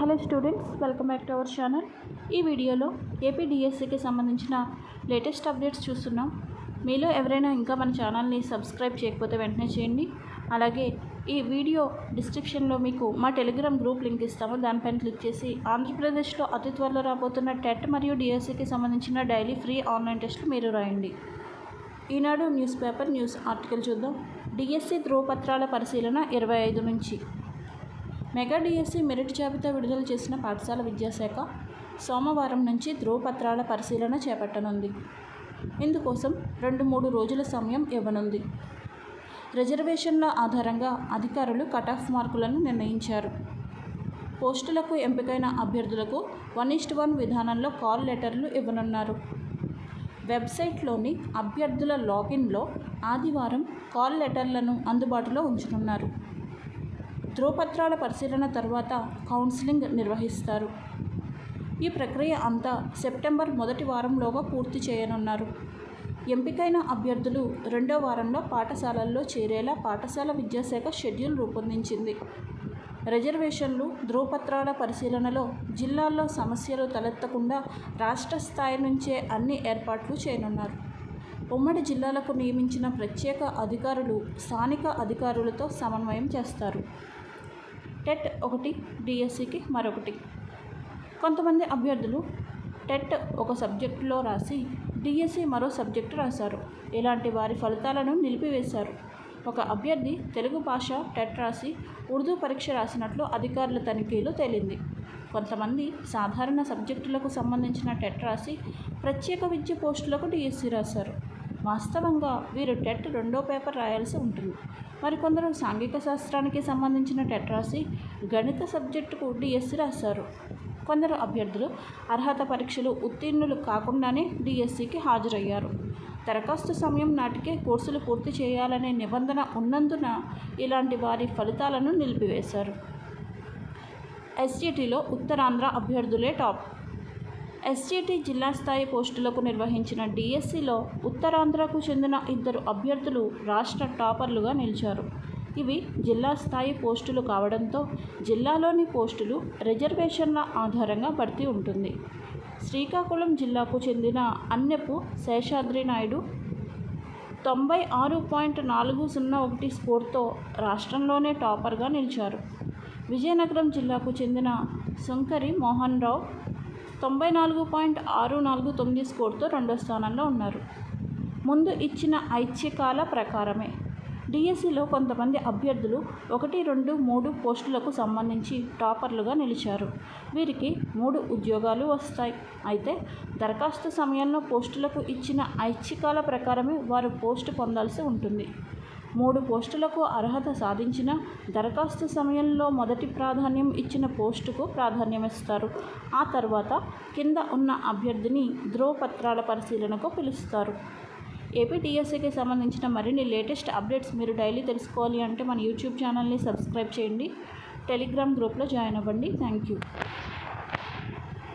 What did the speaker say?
Hello students welcome back to our channel. ఈ వీడియోలో AP డిఎస్సికి సంబంధించిన లేటెస్ట్ అప్డేట్స్ చూస్తున్నాం. మీలో ఎవరైనా ఇంకా మన ఛానల్ని సబ్స్క్రైబ్ చేయకపోతే వెంటనే చేయండి. అలాగే ఈ వీడియో డిస్క్రిప్షన్లో మీకు మా టెలిగ్రామ్ గ్రూప్ లింక్ ఇస్తాము. దానిపైన క్లిక్ చేసి ఆంధ్రప్రదేశ్లో అతి త్వరలో రాబోతున్న టెట్ మరియు డిఎస్సికి సంబంధించిన డైలీ ఫ్రీ ఆన్లైన్ టెస్ట్లు మీరు రాయండి. Eenadu news paper news article చూద్దాం. డిఎస్సి ధ్రువపత్రాల పరిశీలన ఇరవై ఐదు నుంచి. మెగా డిఎస్సి మెరిట్ జాబితా విడుదల చేసిన పాఠశాల విద్యాశాఖ సోమవారం నుంచి ధ్రువపత్రాల పరిశీలన చేపట్టనుంది. ఇందుకోసం రెండు మూడు రోజుల సమయం ఇవ్వనుంది. రిజర్వేషన్ల ఆధారంగా అధికారులు కటాఫ్ మార్కులను నిర్ణయించారు. పోస్టులకు ఎంపికైన అభ్యర్థులకు వన్ ఈస్ట్ వన్ విధానంలో కాల్ లెటర్లు ఇవ్వనున్నారు. వెబ్సైట్లోని అభ్యర్థుల లాగిన్లో ఆదివారం కాల్ లెటర్లను అందుబాటులో ఉంచనున్నారు. ధ్రువపత్రాల పరిశీలన తర్వాత కౌన్సిలింగ్ నిర్వహిస్తారు. ఈ ప్రక్రియ అంతా సెప్టెంబర్ మొదటి వారంలోగా పూర్తి చేయనున్నారు. ఎంపికైన అభ్యర్థులు రెండో వారంలో పాఠశాలల్లో చేరేలా పాఠశాల విద్యాశాఖ షెడ్యూల్ రూపొందించింది. రిజర్వేషన్లు ధ్రువపత్రాల పరిశీలనలో జిల్లాల్లో సమస్యలు తలెత్తకుండా రాష్ట్ర స్థాయి నుంచే అన్ని ఏర్పాట్లు చేయనున్నారు. ఉమ్మడి జిల్లాలకు నియమించిన ప్రత్యేక అధికారులు స్థానిక అధికారులతో సమన్వయం చేస్తారు. టెట్ ఒకటి డిఎస్సికి మరొకటి. కొంతమంది అభ్యర్థులు టెట్ ఒక సబ్జెక్టులో రాసి డిఎస్సి మరో సబ్జెక్టు రాశారు. ఇలాంటి వారి ఫలితాలను నిలిపివేశారు. ఒక అభ్యర్థి తెలుగు భాష టెట్ రాసి ఉర్దూ పరీక్ష రాసినట్లు అధికారుల తనిఖీలో తేలింది. కొంతమంది సాధారణ సబ్జెక్టులకు సంబంధించిన టెట్ రాసి ప్రత్యేక విద్య పోస్టులకు డిఎస్సి రాశారు. వాస్తవంగా వీరు టెట్ రెండో పేపర్ రాయాల్సి ఉంటుంది. మరికొందరు సాంఘిక శాస్త్రానికి సంబంధించిన టెట్ రాసి గణిత సబ్జెక్టుకు డిఎస్సి రాశారు. కొందరు అభ్యర్థులు అర్హత పరీక్షలు ఉత్తీర్ణులు కాకుండానే డిఎస్సికి హాజరయ్యారు. దరఖాస్తు సమయం నాటికే కోర్సులు పూర్తి చేయాలనే నిబంధన ఉన్నందున ఇలాంటి వారి ఫలితాలను నిలిపివేశారు. ఎస్జిటిలో ఉత్తరాంధ్ర అభ్యర్థులే టాప్. ఎస్జిటి జిల్లా స్థాయి పోస్టులకు నిర్వహించిన డిఎస్సిలో ఉత్తరాంధ్రకు చెందిన ఇద్దరు అభ్యర్థులు రాష్ట్ర టాపర్లుగా నిలిచారు. ఇవి జిల్లా స్థాయి పోస్టులు కావడంతో జిల్లాలోని పోస్టులు రిజర్వేషన్ల ఆధారంగా భర్తీ ఉంటుంది. శ్రీకాకుళం జిల్లాకు చెందిన అన్నెపు శేషాద్రి నాయుడు తొంభై ఆరు పాయింట్ నాలుగు సున్నా ఒకటి స్కోర్తో రాష్ట్రంలోనే టాపర్గా నిలిచారు. విజయనగరం జిల్లాకు చెందిన సుంకరి మోహన్ రావు తొంభై నాలుగు పాయింట్ ఆరు నాలుగు తొమ్మిది స్కోర్తో రెండో స్థానంలో ఉన్నారు. ముందు ఇచ్చిన ఐచ్ఛికాల ప్రకారమే. డిఎస్సిలో కొంతమంది అభ్యర్థులు ఒకటి రెండు మూడు పోస్టులకు సంబంధించి టాపర్లుగా నిలిచారు. వీరికి మూడు ఉద్యోగాలు వస్తాయి. అయితే దరఖాస్తు సమయంలో పోస్టులకు ఇచ్చిన ఐచ్ఛికాల ప్రకారమే వారు పోస్టు పొందాల్సి ఉంటుంది. మూడు పోస్టులకు అర్హత సాధించిన దరఖాస్తు సమయంలో మొదటి ప్రాధాన్యం ఇచ్చిన పోస్టుకు ప్రాధాన్యమిస్తారు. ఆ తర్వాత కింద ఉన్న అభ్యర్థిని ధ్రువపత్రాల పరిశీలనకు పిలుస్తారు. ఏపీటీఎస్సీకి సంబంధించిన మరిన్ని లేటెస్ట్ అప్డేట్స్ మీరు డైలీ తెలుసుకోవాలి అంటే మన యూట్యూబ్ ఛానల్ని సబ్స్క్రైబ్ చేయండి. టెలిగ్రామ్ గ్రూప్లో జాయిన్ అవ్వండి. Thank you.